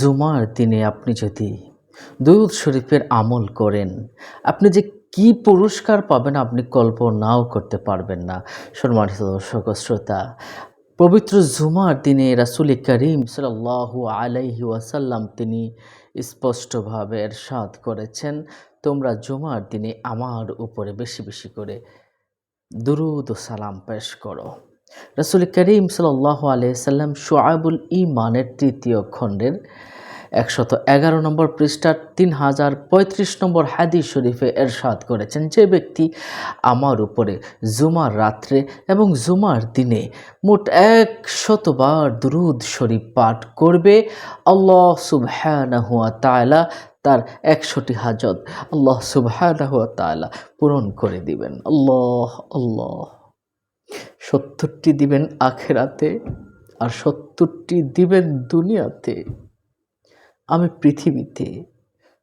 জুমার দিনে আপনি যদি দুরুদ শরীফের আমল করেন, আপনি যে কি পুরস্কার পাবেন আপনি কল্পনাও করতে পারবেন না। সম্মানিত দর্শক শ্রোতা, পবিত্র জুমার দিনে রাসুল করিম সাল্লাহ আলাইহি ওয়াসাল্লাম তিনি স্পষ্টভাবে এরশাদ করেছেন, তোমরা জুমার দিনে আমার উপরে বেশি বেশি করে দুরুদ সালাম পেশ করো। রসুল করিম সাল্লাহ আলিয়াল্লাম শোয়াবুল ইমানের তৃতীয় খণ্ডের একশত এগারো নম্বর পৃষ্ঠার তিন হাজার পঁয়ত্রিশ নম্বর হাদিস শরীফে এরশাদ করেছেন, যে ব্যক্তি আমার উপরে জুমার রাত্রে এবং জুমার দিনে মোট এক শতবার দুরুদ শরীফ পাঠ করবে, আল্লাহ সুবহানাহুয়া তায়লা তার একশোটি হাজত আল্লাহ সুবহানাহুয়া তায়লা পূরণ করে দিবেন। আল্লাহ আল্লাহ। সত্তরটি দিবেন আখেরাতে আর সত্তরটি দিবেন দুনিয়াতে। আমি পৃথিবীতে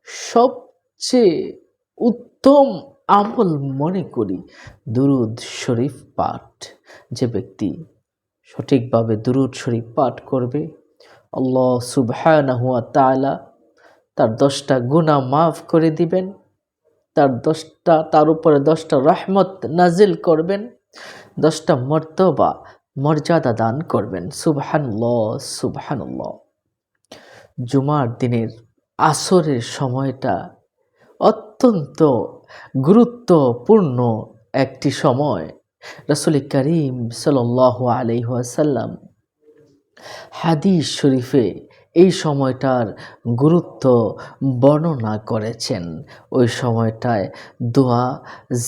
সবচেয়ে উত্তম আমল মনে করি দুরুদ শরীফ পাঠ। যে ব্যক্তি সঠিকভাবে দুরুদ শরীফ পাঠ করবে, আল্লাহ সুবহানাহুয়া তাআলা তার দশটা গুণা মাফ করে দিবেন, তার দশটা, তার উপরে দশটা রহমত নাজিল করবেন দশটা মর্তবা মর্যাদা দান করবেন। সুবহানাল্লাহ সুবহানাল্লাহ। জুমার দিনের আসরের সময়টা অত্যন্ত গুরুত্বপূর্ণ একটি সময়। রসুল করিম সাল আলহাসাল্লাম হাদিস শরীফে এই সময়টার গুরুত্ব বর্ণনা করেছেন। ওই সময়টায় দোয়া,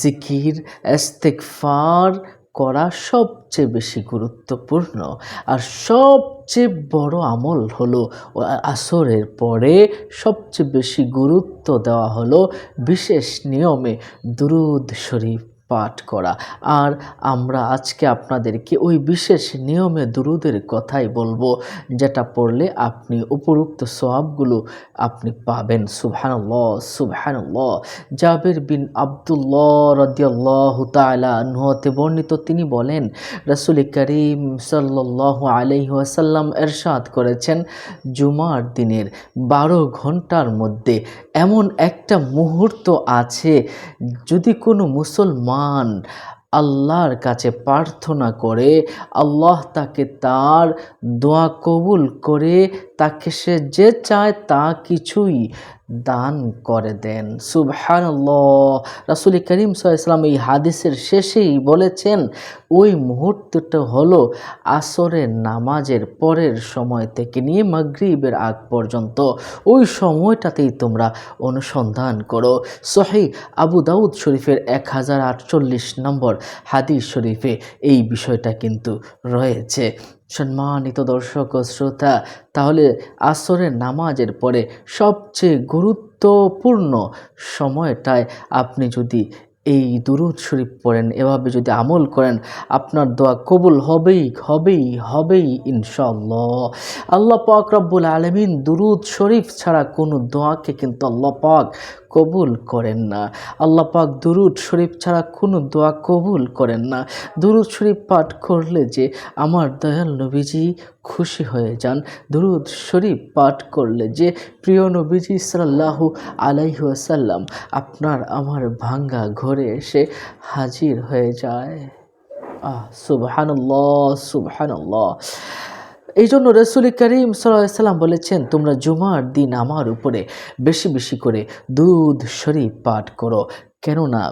জিকির এস্তেকফার করা সবচেয়ে বেশি গুরুত্বপূর্ণ। আর সবচেয়ে বড় আমল হলো আসরের পরে সবচেয়ে বেশি গুরুত্ব দেওয়া হলো বিশেষ নিয়মে দুরুদ শরীফ। পাঠ করা। আর আমরা আজকে আপনাদেরকে ওই বিশেষ নিয়মে দুরুদের কথাই বলব, যেটা পড়লে আপনি উপরুক্ত সবাবগুলো আপনি পাবেন। সুবহানাল্লাহ সুবহানাল্লাহ। জাবির বিন আবদুল্লাহ রদিয়াল্লাহ নুহতে বর্ণিত তিনি বলেন, রসুল করিম সাল্লাহ আলহিহাসাল্লাম এরশাদ করেছেন, জুমার দিনের বারো ঘণ্টার মধ্যে এমন একটা মুহূর্ত আছে, যদি কোনো মুসলমান আল্লাহর কাছে প্রার্থনা করে, আল্লাহ তাকে তার দোয়া কবুল করে, তাকে সে যে চায় তা কিছুই দান করে দেন। সুবহান রাসুল করিম সাল্লাম এই হাদিসের শেষেই বলেছেন, ওই মুহূর্তটা হলো আসরের নামাজের পরের সময় থেকে নিয়ে মাগরিবের আগ পর্যন্ত। ওই সময়টাতেই তোমরা অনুসন্ধান করো। সহি আবু দাউদ শরীফের এক হাজার আটচল্লিশ নম্বর হাদিস শরীফে এই বিষয়টা কিন্তু রয়েছে। সম্মানিত দর্শক ও শ্রোতা, তাহলে আসরের নামাজের পরে সবচেয়ে গুরুত্বপূর্ণ সময়টায় আপনি যদি এই দুরুদ শরীফ পড়েন, এভাবে যদি আমল করেন, আপনার দোয়া কবুল হবেই হবেই হবেই ইনশাল্লাহ আল্লাহ পাক রব্বুল আলমিন দুরুদ শরীফ ছাড়া কোনো দোয়াকে কিন্তু আল্লাহ পাক কবুল করেন না। আল্লাহ পাক দুরুদ শরীফ ছাড়া কোনো দোয়া কবুল করেন না। দুরুদ শরীফ পাঠ করলে যে আমার দয়াল নবীজি খুশি হয়ে যান। দুরুদ শরীফ পাঠ করলে যে প্রিয় নবীজি সাল্লাহু আলাইহাসাল্লাম আপনার আমার ভাঙ্গা ঘরে এসে হাজির হয়ে যায়। আহ, সুবহানাল্লাহ সুবহানাল্লাহ। এই জন্য রসুল করিম সাল্লাম বলেছেন, তোমরা জুমার দিন আমার উপরে বেশি বেশি করে দুধ শরীফ পাঠ করো। কেননা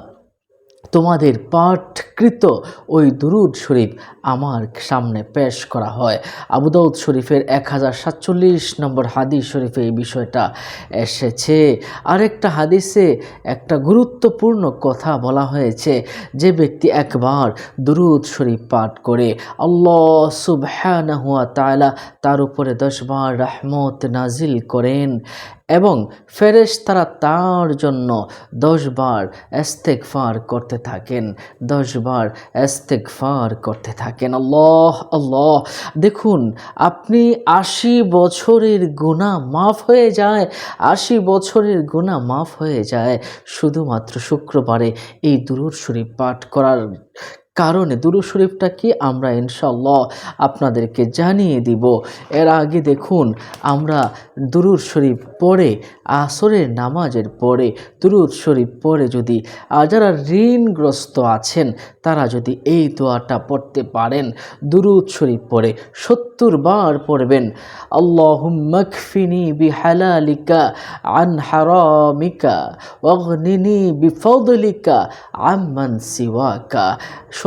তোমাদের পাঠকৃত ওই দুরুদ শরীফ আমার সামনে পেশ করা হয়। আবুদাউদ শরীফের এক হাজার সাতচল্লিশ নম্বর হাদিস শরীফে এই বিষয়টা এসেছে। আরেকটা হাদিসে একটা গুরুত্বপূর্ণ কথা বলা হয়েছে, যে ব্যক্তি একবার দুরুদ শরীফ পাঠ করে, আল্লাহ সুবহানাহুয়া তাআলা তার উপরে দশবার রহমত নাজিল করেন এবং ফেরেশ তারা তার জন্য দশবার ফার করতে থাকেন দশবার ফার করতে থাকেন। আল্লাহ আল্লাহ। দেখুন, আপনি আশি বছরের গুণা মাফ হয়ে যায়, আশি বছরের গুণা মাফ হয়ে যায়, শুধুমাত্র শুক্রবারে এই দুরুর শরীফ পাঠ করার কারণে দুরু শরীফটা কি আমরা ইনশাল্লাহ আপনাদেরকে জানিয়ে দিব। এর আগে দেখুন, আমরা দুরুদ শরীফ পড়ে, আসরের নামাজের পরে, দুরুদ শরীফ পড়ে যদি যারা ঋণগ্রস্ত আছেন, তারা যদি এই দোয়াটা পড়তে পারেন। দুরুদ শরীফ পড়ে সত্তর বার পড়বেন আল্লাহুম্মাকফিনি বিহালালিকা আন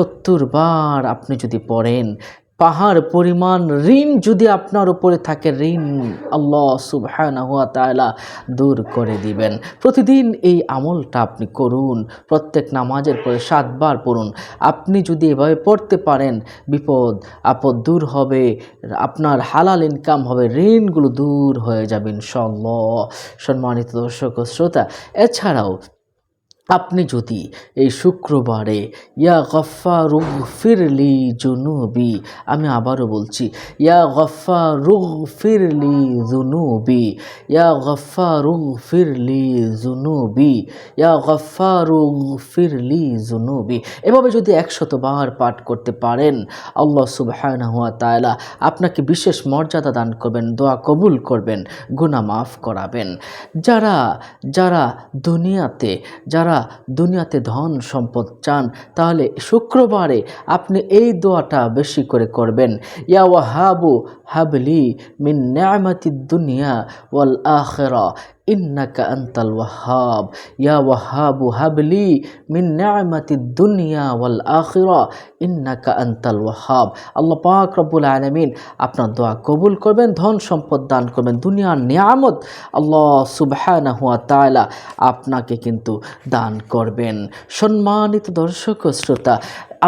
সত্তর বার আপনি যদি পড়েন, পাহাড় পরিমাণ ঋণ যদি আপনার উপরে থাকে, ঋণ আল্লাহ সুবহানাহু ওয়া তাআলা দূর করে দিবেন। প্রতিদিন এই আমলটা আপনি করুন, প্রত্যেক নামাজের পরে সাতবার পড়ুন। আপনি যদি এভাবে পড়তে পারেন, বিপদ, আপদ দূর হবে, আপনার হালাল ইনকাম হবে, ঋণগুলো দূর হয়ে যাবে ইনশাল্লাহ সম্মানিত দর্শক ও শ্রোতা, এছাড়াও আপনি যদি এই শুক্রবারে, ইয়া গফারুগ ফিরলি জুনুবি আমি আবারও বলছি, ইয়া গফারুগ ফিরলি জুনুবি ইয়া গফারুগ ফিরলি জুনুবি ইয়া গফারুগ ফিরলি জুনুবি এভাবে যদি একশত বার পাঠ করতে পারেন, আল্লাহ সুবহানাহু ওয়া তায়লা আপনাকে বিশেষ মর্যাদা দান করবেন, দোয়া কবুল করবেন, গুনাহ মাফ করাবেন। যারা যারা দুনিয়াতে, যারা দুনিয়াতে ধন সম্পদ চান, তাহলে শুক্রবারে আপনি এই দোয়াটা বেশি করে করবেন। ইয়া ওয়াহাবু হাবলি মিন ন্যামাতি দুনিয়া ওয়াল আখিরা। ইন্নাকা আনতাল ওয়াহাব। ইয়া ওয়াহাবু হাবলি মিন নিয়ামাতি দুনিয়া ওয়াল আখিরা। ইন্নাকা আনতাল ওয়াহাব। আল্লাহ পাক রব্বুল আলামিন আপনার দোয়া কবুল করবেন, ধন সম্পদ দান করবেন, দুনিয়ার নিয়ামত আল্লাহ সুবহানাহু ওয়া তাআলা আপনাকে কিন্তু দান করবেন। সম্মানিত দর্শক শ্রোতা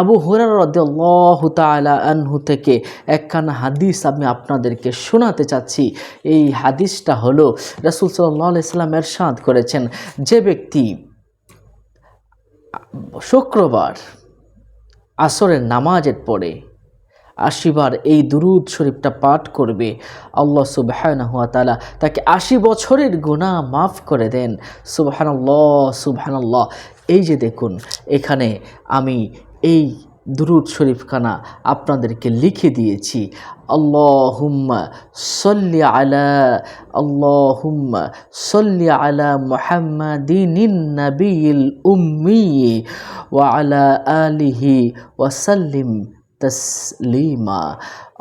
আবু হুরার রাদিয়াল্লাহু তাআলা আনহু থেকে একখানা হাদিস আমি আপনাদেরকে শোনাতে চাচ্ছি। এই হাদিসটা হলো রাসূল সাল্লাল্লাহু আলাইহি সাল্লাম এরশাদ করেছেন, যে ব্যক্তি শুক্রবার আসরের নামাজের পরে আশিবার এই দুরুদ শরীফটা পাঠ করবে, আল্লাহ সুবহানাহু ওয়া তাআলা তাকে আশি বছরের গুনাহ মাফ করে দেন। সুবহানাল্লাহ সুবহানাল্লাহ। এই যে দেখুন, এখানে আমি এই দুরুদ শরীফখানা আপনাদেরকে লিখে দিয়েছি। আল্লাহুম্মা সল্লি আলা, আল্লাহুম্মা সল্লি আলা মুহাম্মাদিনিন নাবিয়িল উম্মি ওয়া আলা আলিহি ওয়া সাল্লিম تسليما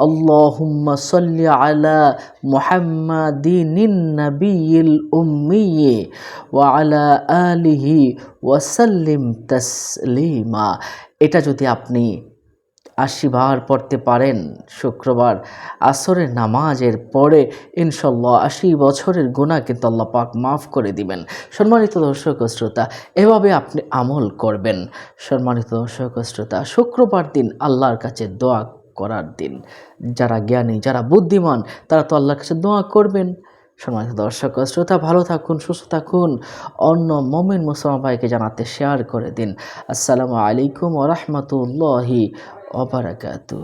اللهم صل على محمد النبي الأمي وعلى آله وسلم تسليما এটা যদি আপনি আশিবার পড়তে পারেন। শুক্রবার আসরের নামাজের পরে ইনশাল্লাহ আশি বছরের গুণা কিন্তু আল্লাহ পাক মাফ করে দিবেন। সম্মানিত দর্শক শ্রোতা, এভাবে আপনি আমল করবেন। সম্মানিত দর্শক শ্রোতা, শুক্রবার দিন আল্লাহর কাছে দোয়া করার দিন। যারা জ্ঞানী, যারা বুদ্ধিমান, তারা তো আল্লাহর কাছে দোয়া করবেন। সম্মানিত দর্শক শ্রোতা, ভালো থাকুন, সুস্থ থাকুন। অন্য মমিন মুসলমান ভাইকে জানাতে শেয়ার করে দিন। আসসালামু আলাইকুম ওরহমতুল্লাহি ওবরাকাতু